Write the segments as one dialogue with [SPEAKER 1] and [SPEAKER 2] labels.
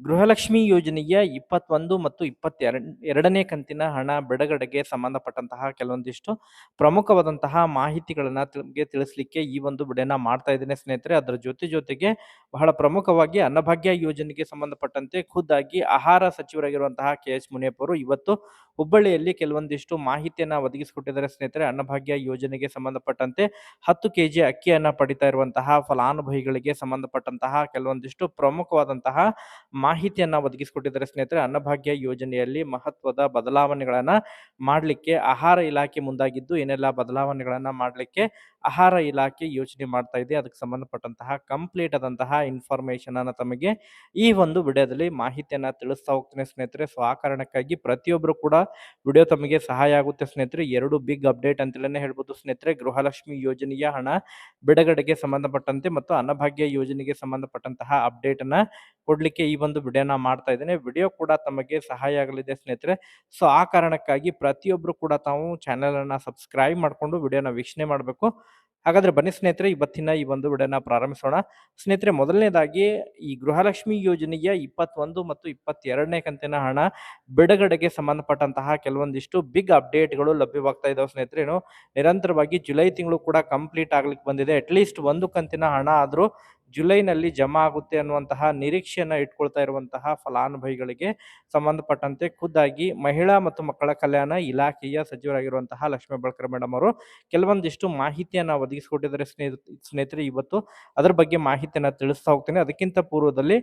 [SPEAKER 1] ಗೃಹಲಕ್ಷ್ಮಿ ಯೋಜನೆಯ ಇಪ್ಪತ್ತೊಂದು ಮತ್ತು ಇಪ್ಪತ್ತೆರಡ್, ಎರಡನೇ ಕಂತಿನ ಹಣ ಬಿಡುಗಡೆಗೆ ಸಂಬಂಧಪಟ್ಟಂತಹ ಕೆಲವೊಂದಿಷ್ಟು ಪ್ರಮುಖವಾದಂತಹ ಮಾಹಿತಿಗಳನ್ನು ನಿಮಗೆ ತಿಳಿಸ್ಲಿಕ್ಕೆ ಈ ಒಂದು ವಿಡಿಯೋನ ಮಾಡ್ತಾ ಇದ್ದೇನೆ ಸ್ನೇಹಿತರೆ. ಅದರ ಜೊತೆ ಜೊತೆಗೆ ಬಹಳ ಪ್ರಮುಖವಾಗಿ ಅನ್ನಭಾಗ್ಯ ಯೋಜನೆಗೆ ಸಂಬಂಧಪಟ್ಟಂತೆ ಖುದ್ದಾಗಿ ಆಹಾರ ಸಚಿವರಾಗಿರುವಂತಹ ಕೆ ಎಚ್ ಮುನಿಯಪ್ಪರು ಇವತ್ತು ಹುಬ್ಬಳ್ಳಿಯಲ್ಲಿ ಕೆಲವೊಂದಿಷ್ಟು ಮಾಹಿತಿಯನ್ನು ಒದಗಿಸಿಕೊಟ್ಟಿದ್ದಾರೆ ಸ್ನೇಹಿತರೆ. ಅನ್ನಭಾಗ್ಯ ಯೋಜನೆಗೆ ಸಂಬಂಧಪಟ್ಟಂತೆ ಹತ್ತು ಕೆ ಜಿ ಅಕ್ಕಿಯನ್ನು ಪಡಿತಾ ಇರುವಂತಹ ಫಲಾನುಭವಿಗಳಿಗೆ ಸಂಬಂಧಪಟ್ಟಂತಹ ಕೆಲವೊಂದಿಷ್ಟು ಪ್ರಮುಖವಾದಂತಹ ಮಾಹಿತಿಯನ್ನ ಒದಗಿಸಿಕೊಟ್ಟಿದ್ದಾರೆ ಸ್ನೇಹಿತರೆ. ಅನ್ನಭಾಗ್ಯ ಯೋಜನೆಯಲ್ಲಿ ಮಹತ್ವದ ಬದಲಾವಣೆಗಳನ್ನ ಮಾಡಲಿಕ್ಕೆ ಆಹಾರ ಇಲಾಖೆ ಮುಂದಾಗಿದ್ದು, ಏನೆಲ್ಲ ಬದಲಾವಣೆಗಳನ್ನ ಮಾಡಲಿಕ್ಕೆ ಆಹಾರ ಇಲಾಖೆ ಯೋಚನೆ ಮಾಡ್ತಾ ಇದೆ. ಅದಕ್ಕೆ ಸಂಬಂಧಪಟ್ಟಂತಹ ಕಂಪ್ಲೀಟ್ ಆದಂತಹ ಇನ್ಫಾರ್ಮೇಶನ್ ಅನ್ನ ತಮಗೆ ಈ ಒಂದು ವಿಡಿಯೋದಲ್ಲಿ ಮಾಹಿತಿಯನ್ನ ತಿಳಿಸ್ತಾ ಹೋಗ್ತೇನೆ ಸ್ನೇಹಿತರೆ. ಸೊ ಆ ಕಾರಣಕ್ಕಾಗಿ ಪ್ರತಿಯೊಬ್ಬರು ಕೂಡ ವಿಡಿಯೋ ತಮಗೆ ಸಹಾಯ ಆಗುತ್ತೆ ಸ್ನೇಹಿತರೆ. ಎರಡು ಬಿಗ್ ಅಪ್ಡೇಟ್ ಅಂತಲೇ ಹೇಳ್ಬೋದು ಸ್ನೇಹಿತರೆ. ಗೃಹಲಕ್ಷ್ಮಿ ಯೋಜನೆಯ ಹಣ ಬಿಡುಗಡೆಗೆ ಸಂಬಂಧಪಟ್ಟಂತೆ ಮತ್ತು ಅನ್ನಭಾಗ್ಯ ಯೋಜನೆಗೆ ಸಂಬಂಧಪಟ್ಟಂತಹ ಅಪ್ಡೇಟ್ ಅನ್ನ ಕೊಡ್ಲಿಕ್ಕೆ ಈ ಒಂದು ವಿಡಿಯೋನ ಮಾಡ್ತಾ ಇದ್ದೇನೆ. ವಿಡಿಯೋ ಕೂಡ ತಮಗೆ ಸಹಾಯ ಆಗಲಿದೆ ಸ್ನೇಹಿತರೆ. ಸೊ, ಆ ಕಾರಣಕ್ಕಾಗಿ ಪ್ರತಿಯೊಬ್ಬರು ಕೂಡ ತಾವು ಚಾನೆಲ್ ಅನ್ನ ಸಬ್ಸ್ಕ್ರೈಬ್ ಮಾಡಿಕೊಂಡು ವಿಡಿಯೋನ ವೀಕ್ಷಣೆ ಮಾಡಬೇಕು. ಹಾಗಾದ್ರೆ ಬನ್ನಿ ಸ್ನೇಹಿತರೆ, ಇವತ್ತಿನ ಈ ಒಂದು ವಿಡಿಯೋನ ಪ್ರಾರಂಭಿಸೋಣ. ಸ್ನೇಹಿತರೆ, ಮೊದಲನೇದಾಗಿ ಈ ಗೃಹಲಕ್ಷ್ಮಿ ಯೋಜನೆಯ ಇಪ್ಪತ್ತೊಂದು ಮತ್ತು ಇಪ್ಪತ್ತೆರಡನೇ ಕಂತಿನ ಹಣ ಬಿಡುಗಡೆಗೆ ಸಂಬಂಧಪಟ್ಟಂತಹ ಕೆಲವೊಂದಿಷ್ಟು ಬಿಗ್ ಅಪ್ಡೇಟ್ಗಳು ಲಭ್ಯವಾಗ್ತಾ ಇದಾವೆ ಸ್ನೇಹಿತರೆ. ನಿರಂತರವಾಗಿ ಜುಲೈ ತಿಂಗಳು ಕೂಡ ಕಂಪ್ಲೀಟ್ ಆಗ್ಲಿಕ್ಕೆ ಬಂದಿದೆ. ಅಟ್ಲೀಸ್ಟ್ ಒಂದು ಕಂತಿನ ಹಣ ಆದರೂ ಜುಲೈನಲ್ಲಿ ಜಮಾ ಆಗುತ್ತೆ ಅನ್ನುವಂತಹ ನಿರೀಕ್ಷೆಯನ್ನು ಇಟ್ಕೊಳ್ತಾ ಇರುವಂತಹ ಫಲಾನುಭವಿಗಳಿಗೆ ಸಂಬಂಧಪಟ್ಟಂತೆ ಖುದ್ದಾಗಿ ಮಹಿಳಾ ಮತ್ತು ಮಕ್ಕಳ ಕಲ್ಯಾಣ ಇಲಾಖೆಯ ಸಚಿವರಾಗಿರುವಂತಹ ಲಕ್ಷ್ಮೀ ಬಳಕರ್ ಮೇಡಮ್ ಅವರು ಕೆಲವೊಂದಿಷ್ಟು ಮಾಹಿತಿಯನ್ನ ಒದಗಿಸಿಕೊಟ್ಟಿದ್ದಾರೆ ಸ್ನೇಹಿತ ಸ್ನೇಹಿತರೆ, ಇವತ್ತು ಅದರ ಬಗ್ಗೆ ಮಾಹಿತಿಯನ್ನು ತಿಳಿಸ್ತಾ ಹೋಗ್ತೇನೆ. ಅದಕ್ಕಿಂತ ಪೂರ್ವದಲ್ಲಿ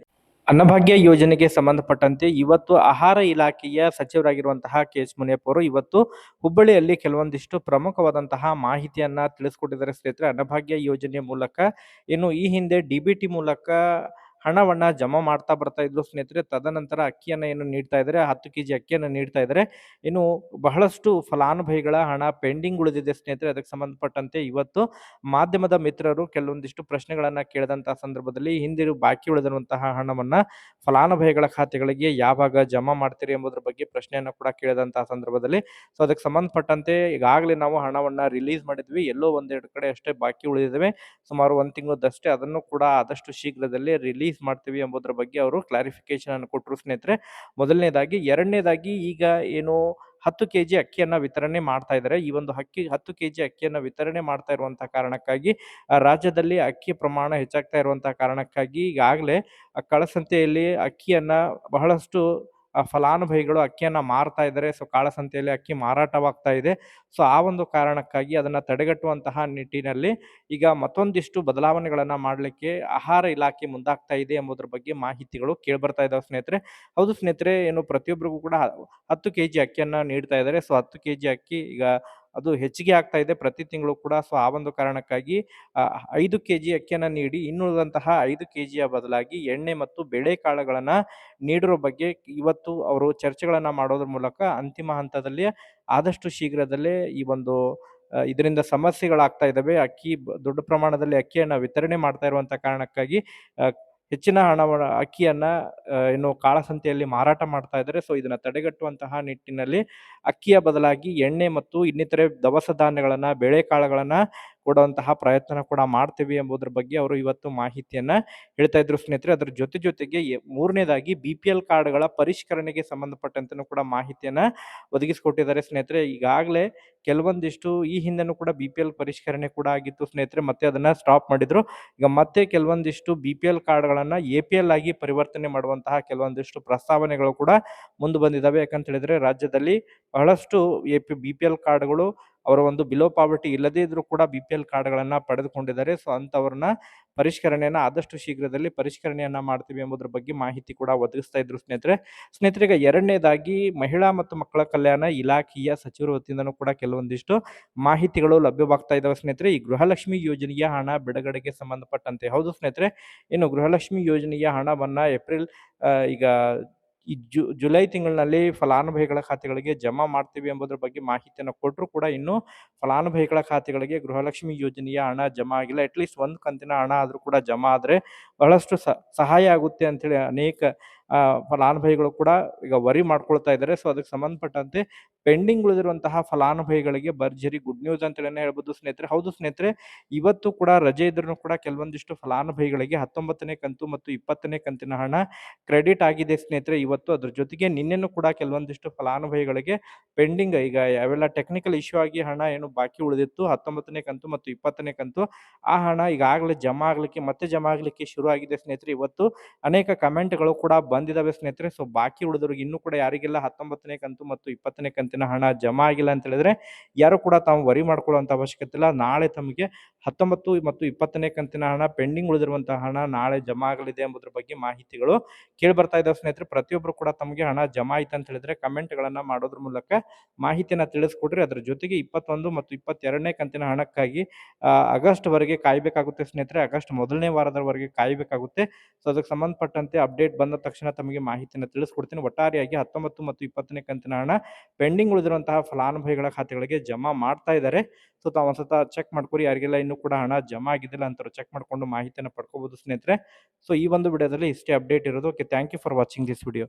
[SPEAKER 1] ಅನ್ನಭಾಗ್ಯ ಯೋಜನೆಗೆ ಸಂಬಂಧಪಟ್ಟಂತೆ ಇವತ್ತು ಆಹಾರ ಇಲಾಖೆಯ ಸಚಿವರಾಗಿರುವಂತಹ ಕೆ ಎಚ್ ಮುನಿಯಪ್ಪ ಅವರು ಇವತ್ತು ಹುಬ್ಬಳ್ಳಿಯಲ್ಲಿ ಕೆಲವೊಂದಿಷ್ಟು ಪ್ರಮುಖವಾದಂತಹ ಮಾಹಿತಿಯನ್ನ ತಿಳಿಸ್ಕೊಟ್ಟಿದ್ದಾರೆ. ಸ್ನೇಹಿತರೆ, ಅನ್ನಭಾಗ್ಯ ಯೋಜನೆ ಮೂಲಕ ಇನ್ನು ಈ ಹಿಂದೆ ಡಿ ಬಿ ಟಿ ಮೂಲಕ ಹಣವನ್ನ ಜಮಾ ಮಾಡ್ತಾ ಬರ್ತಾ ಇದ್ರು ಸ್ನೇಹಿತರೆ, ತದನಂತರ ಅಕ್ಕಿಯನ್ನು ಏನು ನೀಡ್ತಾ ಇದ್ದಾರೆ ಹತ್ತು ಕೆಜಿ ಅಕ್ಕಿಯನ್ನು ನೀಡ್ತಾ ಇದ್ದಾರೆ ಇನ್ನು ಬಹಳಷ್ಟು ಫಲಾನುಭವಿಗಳ ಹಣ ಪೆಂಡಿಂಗ್ ಉಳಿದಿದೆ ಸ್ನೇಹಿತರೆ, ಅದಕ್ಕೆ ಸಂಬಂಧಪಟ್ಟಂತೆ ಇವತ್ತು ಮಾಧ್ಯಮದ ಮಿತ್ರರು ಕೆಲವೊಂದಿಷ್ಟು ಪ್ರಶ್ನೆಗಳನ್ನು ಕೇಳಿದಂತಹ ಸಂದರ್ಭದಲ್ಲಿ ಹಿಂದಿರು ಬಾಕಿ ಉಳಿದಿರುವಂತಹ ಹಣವನ್ನು ಫಲಾನುಭವಿಗಳ ಖಾತೆಗಳಿಗೆ ಯಾವಾಗ ಜಮಾ ಮಾಡ್ತೀರಿ ಎಂಬುದರ ಬಗ್ಗೆ ಪ್ರಶ್ನೆಯನ್ನ ಕೂಡ ಕೇಳಿದಂತಹ ಸಂದರ್ಭದಲ್ಲಿ. ಸೊ ಅದಕ್ಕೆ ಸಂಬಂಧಪಟ್ಟಂತೆ ಈಗಾಗಲೇ ನಾವು ಹಣವನ್ನು ರಿಲೀಸ್ ಮಾಡಿದ್ವಿ. ಎಲ್ಲೋ ಒಂದೆರಡು ಕಡೆ ಅಷ್ಟೇ ಬಾಕಿ ಉಳಿದಿದ್ದೇವೆ ಸುಮಾರು ಒಂದು ತಿಂಗಳದಷ್ಟೇ ಅದನ್ನು ಕೂಡ ಆದಷ್ಟು ಶೀಘ್ರದಲ್ಲೇ ರಿಲೀಸ್ ಮಾಡ್ತೀವಿ ಎಂಬುದರ ಬಗ್ಗೆ ಅವರು ಕ್ಲಾರಿಫಿಕೇಶನ್ ಅನ್ನು ಕೊಟ್ಟರು ಸ್ನೇಹಿತರೆ. ಮೊದಲನೇದಾಗಿ, ಎರಡನೇದಾಗಿ ಈಗ ಏನು ಹತ್ತು ಕೆ ಜಿ ಅಕ್ಕಿಯನ್ನು ವಿತರಣೆ ಮಾಡ್ತಾ ಇದ್ದಾರೆ ಈ ಒಂದು ಅಕ್ಕಿ ಹತ್ತು ಕೆ ಜಿ ಅಕ್ಕಿಯನ್ನು ವಿತರಣೆ ಮಾಡ್ತಾ ಇರುವಂತಹ ಕಾರಣಕ್ಕಾಗಿ ರಾಜ್ಯದಲ್ಲಿ ಅಕ್ಕಿ ಪ್ರಮಾಣ ಹೆಚ್ಚಾಗ್ತಾ ಇರುವಂತಹ ಕಾರಣಕ್ಕಾಗಿ ಈಗಾಗಲೇ ಕಳಸಂತೆಯಲ್ಲಿ ಅಕ್ಕಿಯನ್ನು ಬಹಳಷ್ಟು ಆ, ಫಲಾನುಭವಿಗಳು ಅಕ್ಕಿಯನ್ನು ಮಾರ್ತಾ ಇದ್ದಾರೆ. ಸೊ ಕಾಳಸಂತೆಯಲ್ಲಿ ಅಕ್ಕಿ ಮಾರಾಟವಾಗ್ತಾ ಇದೆ. ಸೊ ಆ ಒಂದು ಕಾರಣಕ್ಕಾಗಿ ಅದನ್ನ ತಡೆಗಟ್ಟುವಂತಹ ನಿಟ್ಟಿನಲ್ಲಿ ಈಗ ಮತ್ತೊಂದಿಷ್ಟು ಬದಲಾವಣೆಗಳನ್ನು ಮಾಡಲಿಕ್ಕೆ ಆಹಾರ ಇಲಾಖೆ ಮುಂದಾಗ್ತಾ ಇದೆ ಎಂಬುದರ ಬಗ್ಗೆ ಮಾಹಿತಿಗಳು ಕೇಳ್ಬರ್ತಾ ಇದಾವೆ ಸ್ನೇಹಿತರೆ. ಹೌದು ಸ್ನೇಹಿತರೆ ಏನು ಪ್ರತಿಯೊಬ್ಬರಿಗೂ ಕೂಡ ಹತ್ತು ಕೆ ಜಿ ಅಕ್ಕಿಯನ್ನ ನೀಡ್ತಾ ಇದ್ದಾರೆ. ಸೊ ಹತ್ತು ಕೆ ಜಿ ಅಕ್ಕಿ ಈಗ ಅದು ಹೆಚ್ಚಿಗೆ ಆಗ್ತಾ ಇದೆ ಪ್ರತಿ ತಿಂಗಳು ಕೂಡ. ಸೊ, ಆ ಒಂದು ಕಾರಣಕ್ಕಾಗಿ ಐದು ಕೆ ಜಿ ಅಕ್ಕಿಯನ್ನು ನೀಡಿ, ಇನ್ನುಳಿದಂತಹ ಐದು ಕೆ ಜಿಯ ಬದಲಾಗಿ ಎಣ್ಣೆ ಮತ್ತು ಬೇಳೆಕಾಳುಗಳನ್ನು ನೀಡಿರೋ ಬಗ್ಗೆ ಇವತ್ತು ಅವರು ಚರ್ಚೆಗಳನ್ನು ಮಾಡೋದ್ರ ಮೂಲಕ ಅಂತಿಮ ಹಂತದಲ್ಲಿ ಆದಷ್ಟು ಶೀಘ್ರದಲ್ಲೇ ಈ ಒಂದು ಇದರಿಂದ ಸಮಸ್ಯೆಗಳಾಗ್ತಾ ಇದ್ದಾವೆ ಅಕ್ಕಿ ದೊಡ್ಡ ಪ್ರಮಾಣದಲ್ಲಿ ಅಕ್ಕಿಯನ್ನು ವಿತರಣೆ ಮಾಡ್ತಾ ಇರುವಂಥ ಕಾರಣಕ್ಕಾಗಿ ಹೆಚ್ಚಿನ ಹಣ ಅಕ್ಕಿಯನ್ನ ಏನು ಕಾಳಸಂತೆಯಲ್ಲಿ ಮಾರಾಟ ಮಾಡ್ತಾ ಇದ್ದಾರೆ. ಸೊ ಇದನ್ನ ತಡೆಗಟ್ಟುವಂತಹ ನಿಟ್ಟಿನಲ್ಲಿ ಅಕ್ಕಿಯ ಬದಲಾಗಿ ಎಣ್ಣೆ ಮತ್ತು ಇನ್ನಿತರೆ ದವಸ ಧಾನ್ಯಗಳನ್ನ, ಬೇಳೆಕಾಳುಗಳನ್ನ ಕೊಡುವಂತಹ ಪ್ರಯತ್ನ ಕೂಡ ಮಾಡ್ತೀವಿ ಎಂಬುದರ ಬಗ್ಗೆ ಅವರು ಇವತ್ತು ಮಾಹಿತಿಯನ್ನ ಹೇಳ್ತಾ ಇದ್ರು. ಸ್ನೇಹಿತರೆ, ಅದ್ರ ಜೊತೆ ಜೊತೆಗೆ ಮೂರನೇದಾಗಿ ಬಿ ಪಿ ಎಲ್ ಕಾರ್ಡ್ಗಳ ಪರಿಷ್ಕರಣೆಗೆ ಸಂಬಂಧಪಟ್ಟಂತ ಕೂಡ ಮಾಹಿತಿಯನ್ನ ಒದಗಿಸಿಕೊಟ್ಟಿದ್ದಾರೆ. ಸ್ನೇಹಿತರೆ, ಈಗಾಗಲೇ ಕೆಲವೊಂದಿಷ್ಟು ಈ ಹಿಂದೆನೂ ಕೂಡ ಬಿ ಪಿ ಎಲ್ ಪರಿಷ್ಕರಣೆ ಕೂಡ ಆಗಿತ್ತು ಸ್ನೇಹಿತರೆ, ಮತ್ತೆ ಅದನ್ನ ಸ್ಟಾಪ್ ಮಾಡಿದ್ರು. ಈಗ ಮತ್ತೆ ಕೆಲವೊಂದಿಷ್ಟು ಬಿ ಪಿ ಎಲ್ ಕಾರ್ಡ್ಗಳನ್ನ ಎ ಪಿ ಎಲ್ ಆಗಿ ಪರಿವರ್ತನೆ ಮಾಡುವಂತಹ ಕೆಲವೊಂದಿಷ್ಟು ಪ್ರಸ್ತಾವನೆಗಳು ಕೂಡ ಮುಂದೆ ಬಂದಿದ್ದಾವೆ ಯಾಕಂತ ಹೇಳಿದ್ರೆ, ರಾಜ್ಯದಲ್ಲಿ ಬಹಳಷ್ಟು A P B P L ಕಾರ್ಡ್ಗಳು ಅವರ ಒಂದು ಬಿಲೋ ಪಾವರ್ಟಿ ಇಲ್ಲದೇ ಇದ್ರೂ ಕೂಡ ಬಿ ಪಿ ಎಲ್ ಕಾರ್ಡ್ಗಳನ್ನು ಪಡೆದುಕೊಂಡಿದ್ದಾರೆ. ಸೊ ಅಂಥವ್ರನ್ನ ಪರಿಷ್ಕರಣೆಯನ್ನು ಆದಷ್ಟು ಶೀಘ್ರದಲ್ಲಿ ಪರಿಷ್ಕರಣೆಯನ್ನು ಮಾಡ್ತೀವಿ ಎಂಬುದರ ಬಗ್ಗೆ ಮಾಹಿತಿ ಕೂಡ ಒದಗಿಸ್ತಾ ಇದ್ರು ಸ್ನೇಹಿತರೆ. ಸ್ನೇಹಿತರಿಗೆ ಎರಡನೇದಾಗಿ ಮಹಿಳಾ ಮತ್ತು ಮಕ್ಕಳ ಕಲ್ಯಾಣ ಇಲಾಖೆಯ ಸಚಿವರ ವತಿಯಿಂದನೂ ಕೂಡ ಕೆಲವೊಂದಿಷ್ಟು ಮಾಹಿತಿಗಳು ಲಭ್ಯವಾಗ್ತಾ ಇದ್ದಾವೆ ಸ್ನೇಹಿತರೆ. ಈ ಗೃಹಲಕ್ಷ್ಮಿ ಯೋಜನೆಯ ಹಣ ಬಿಡುಗಡೆಗೆ ಸಂಬಂಧಪಟ್ಟಂತೆ. ಹೌದು ಸ್ನೇಹಿತರೆ, ಇನ್ನು ಗೃಹಲಕ್ಷ್ಮಿ ಯೋಜನೆಯ ಹಣವನ್ನ ಏಪ್ರಿಲ್ ಈಗ ಈ ಜು, ಜುಲೈ ತಿಂಗಳಿನಲ್ಲಿ ಫಲಾನುಭವಿಗಳ ಖಾತೆಗಳಿಗೆ ಜಮಾ ಮಾಡ್ತೀವಿ ಎಂಬುದರ ಬಗ್ಗೆ ಮಾಹಿತಿಯನ್ನು ಕೊಟ್ಟರು ಕೂಡ ಇನ್ನೂ ಫಲಾನುಭವಿಗಳ ಖಾತೆಗಳಿಗೆ ಗೃಹಲಕ್ಷ್ಮಿ ಯೋಜನೆಯ ಹಣ ಜಮಾ ಆಗಿಲ್ಲ. ಅಟ್ಲೀಸ್ಟ್ ಒಂದು ಕಂತಿನ ಹಣ ಆದರೂ ಕೂಡ ಜಮಾ ಆದರೆ ಬಹಳಷ್ಟು ಸಹಾಯ ಆಗುತ್ತೆ ಅಂತೇಳಿ ಅನೇಕ ಫಲಾನುಭವಿಗಳು ಕೂಡ ಈಗ ವರಿ ಮಾಡ್ಕೊಳ್ತಾ ಇದ್ದಾರೆ. ಸೊ ಅದಕ್ಕೆ ಸಂಬಂಧಪಟ್ಟಂತೆ ಪೆಂಡಿಂಗ್ ಉಳಿದಿರುವಂತಹ ಫಲಾನುಭವಿಗಳಿಗೆ ಭರ್ಜರಿ ಗುಡ್ ನ್ಯೂಸ್ ಅಂತೇಳಿ ಹೇಳ್ಬೋದು ಸ್ನೇಹಿತರೆ. ಹೌದು ಸ್ನೇಹಿತರೆ, ಇವತ್ತು ಕೂಡ ರಜೆ ಇದ್ರೂ ಕೂಡ ಕೆಲವೊಂದಿಷ್ಟು ಫಲಾನುಭವಿಗಳಿಗೆ ಹತ್ತೊಂಬತ್ತನೇ ಕಂತು ಮತ್ತು ಇಪ್ಪತ್ತನೇ ಕಂತಿನ ಹಣ ಕ್ರೆಡಿಟ್ ಆಗಿದೆ ಸ್ನೇಹಿತರೆ. ಇವತ್ತು ಅದ್ರ ಜೊತೆಗೆ ನಿನ್ನೆನೂ ಕೂಡ ಕೆಲವೊಂದಿಷ್ಟು ಫಲಾನುಭವಿಗಳಿಗೆ ಪೆಂಡಿಂಗ್ ಈಗ ಯಾವೆಲ್ಲ ಟೆಕ್ನಿಕಲ್ ಇಶ್ಯೂ ಆಗಿ ಹಣ ಏನು ಬಾಕಿ ಉಳಿದಿತ್ತು, ಹತ್ತೊಂಬತ್ತನೇ ಕಂತು ಮತ್ತು ಇಪ್ಪತ್ತನೇ ಕಂತು, ಆ ಹಣ ಈಗಾಗಲೇ ಜಮಾ ಆಗ್ಲಿಕ್ಕೆ ಮತ್ತೆ ಜಮಾ ಆಗ್ಲಿಕ್ಕೆ ಶುರು ಆಗಿದೆ ಸ್ನೇಹಿತರೆ. ಇವತ್ತು ಅನೇಕ ಕಮೆಂಟ್ಗಳು ಕೂಡ ಬಂದಿದಾವೆ ಸ್ನೇಹಿತರೆ. ಸೊ ಬಾಕಿ ಉಳಿದವ್ರಿಗೆ ಇನ್ನೂ ಕೂಡ ಯಾರಿಗೆಲ್ಲ, ಹತ್ತೊಂಬತ್ತನೇ ಕಂತು ಮತ್ತು ಇಪ್ಪತ್ತನೇ ಕಂತಿನ ಹಣ ಜಮಾ ಆಗಿಲ್ಲ ಅಂತ ಹೇಳಿದ್ರೆ, ಯಾರು ಕೂಡ ತಾವು ವರಿ ಮಾಡ್ಕೊಳ್ಳುವಂತ ಅವಶ್ಯಕತೆ ಇಲ್ಲ. ನಾಳೆ ತಮಗೆ ಹತ್ತೊಂಬತ್ತು ಮತ್ತು ಇಪ್ಪತ್ತನೇ ಕಂತಿನ ಹಣ, ಪೆಂಡಿಂಗ್ ಉಳಿದಿರುವಂತಹ ಹಣ ನಾಳೆ ಜಮಾ ಆಗಲಿದೆ ಎಂಬುದ್ರ ಬಗ್ಗೆ ಮಾಹಿತಿಗಳು ಕೇಳಿ ಬರ್ತಾ ಇದ್ದಾವೆ ಸ್ನೇಹಿತರೆ. ಪ್ರತಿಯೊಬ್ಬರು ಕೂಡ ತಮಗೆ ಹಣ ಜಮಾ ಆಯ್ತು ಅಂತ ಹೇಳಿದ್ರೆ ಕಮೆಂಟ್ಗಳನ್ನ ಮಾಡೋದ್ರ ಮೂಲಕ ಮಾಹಿತಿಯನ್ನ ತಿಳಿಸ್ಕೊಡ್ರಿ. ಅದ್ರ ಜೊತೆಗೆ ಇಪ್ಪತ್ತೊಂದು ಮತ್ತು ಇಪ್ಪತ್ತೆರಡನೇ ಕಂತಿನ ಹಣಕ್ಕಾಗಿ ಆಗಸ್ಟ್ ವರೆಗೆ ಕಾಯ್ಬೇಕಾಗುತ್ತೆ ಸ್ನೇಹಿತರೆ. ಆಗಸ್ಟ್ ಮೊದಲನೇ ವಾರದವರೆಗೆ ಕಾಯ್ಬೇಕಾಗುತ್ತೆ. ಸೊ ಅದಕ್ಕೆ ಸಂಬಂಧಪಟ್ಟಂತೆ ಅಪ್ಡೇಟ್ ಬಂದ ತಕ್ಷಣ ತಮಗೆ ಮಾಹಿತಿಯನ್ನು ತಿಳಿಸ್ಕೊಡ್ತೀನಿ. ಒಟ್ಟಾರೆಯಾಗಿ ಹತ್ತೊಂಬತ್ತು ಮತ್ತು ಇಪ್ಪತ್ತನೇ ಕಂತಿನ ಹಣ ಪೆಂಡಿಂಗ್ ಉಳಿದಿರುವಂತಹ ಫಲಾನುಭವಿಗಳ ಖಾತೆಗಳಿಗೆ ಜಮಾ ಮಾಡ್ತಾ ಇದ್ದಾರೆ. ಸೊ, ತಾವು ಒಂದ್ಸತ ಚೆಕ್ ಮಾಡ್ಕೊರಿ. ಯಾರಿಗೆಲ್ಲ ಇನ್ನೂ ಕೂಡ ಹಣ ಜಮಾ ಆಗಿದ್ದಿಲ್ಲ ಅಂತ ಚೆಕ್ ಮಾಡ್ಕೊಂಡು ಮಾಹಿತಿಯನ್ನು ಪಡ್ಕೋಬಹುದು ಸ್ನೇಹಿತರೆ. ಸೊ, ಈ ಒಂದು ವಿಡಿಯೋದಲ್ಲಿ ಇಷ್ಟೇ ಅಪ್ಡೇಟ್ ಇರೋದು. Okay, thank you for watching this video.